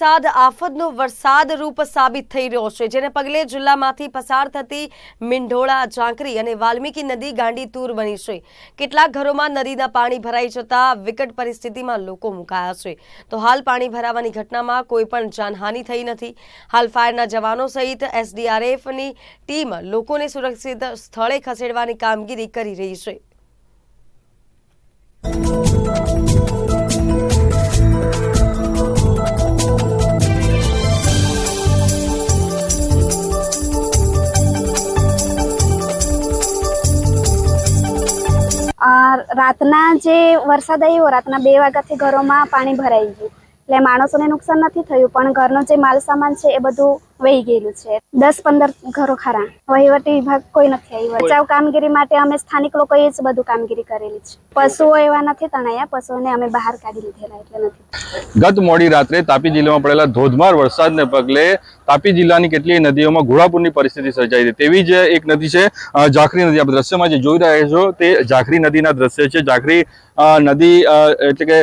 વરસાદ, આફતનો વરસાદ રૂપ સાબિત થઈ રહ્યો છે, જેને પગલે જિલ્લામાંથી પસાર થતી મીંઢોળા ઝાંકરી અને વાલ્મીકી નદી ગાંડી તૂર બની છે. કેટલાક ઘરોમાં નદીના પાણી ભરાઈ જતા વિકટ પરિસ્થિતિમાં લોકો મુકાયા છે. તો હાલ પાણી ભરાવાની ઘટનામાં કોઈ પણ જાનહાનિ થઈ નથી. હાલ ફાયરના જવાનો સહિત એસડીઆરએફની ટીમ લોકોને સુરક્ષિત સ્થળે ખસેડવાની કામગીરી કરી રહી છે. રાતના જે વરસાદ આવ્યો રાતના બે વાગ્યાથી ઘરોમાં પાણી ભરાઈ ગયું. એટલે માણસોને નુકસાન નથી થયું પણ ઘરનો જે માલ સામાન છે એ બધું વહી ગયેલું છે. દસ પંદર ઘરો ખરા. વહીવટી વિભાગ કોઈ નથી આવ્યું. બચાવ કામગીરી માટે અમે સ્થાનિક લોકોએ જ બધું કામગીરી કરેલી છે. પશુઓ એવા નથી તણાયા પશુઓને અમે બહાર કાઢી લીધેલા એટલે નથી. ગત મોડી રાત્રે તાપી જિલ્લામાં પડેલા ધોધમાર વરસાદને પગલે તાપી જિલ્લાની કેટલીય નદીઓમાં ઘોડાપૂરની પરિસ્થિતિ સર્જાઈ હતી. તેવી જ એક નદી છે ઝાખરી નદી. આપણે દ્રશ્યમાં જે જોઈ રહ્યા છો તે ઝાખરી નદીના દ્રશ્ય છે. ઝાખરી નદી એટલે કે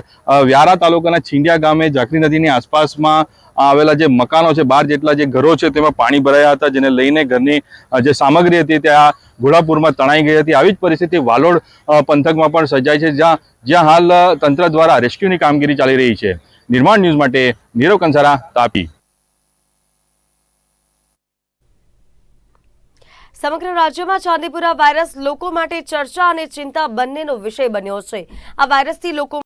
વ્યારા તાલુકાના છીંડિયા ગામે ઝાંખરી નદીની આસપાસમાં આવેલા જે મકાનો છે, બાર જેટલા જે ઘરો છે, તેમાં પાણી ભરાયા હતા, જેને લઈને ઘરની જે સામગ્રી હતી ત્યાં ઘોડાપુરમાં તણાઈ ગઈ હતી. આવી જ પરિસ્થિતિ વાલોડ પંથકમાં પણ સર્જાઈ છે, જ્યાં જ્યાં હાલ તંત્ર દ્વારા રેસ્ક્યુની કામગીરી ચાલી રહી છે. નિર્માણ ન્યૂઝ માટે નીરવ કંસારા, તાપી. સમગ્ર રાજ્યમાં ચાંદીપુરા વાયરસ લોકો માટે ચર્ચા અને ચિંતા બંનેનો વિષય બન્યો છે. આ વાયરસથી લોકો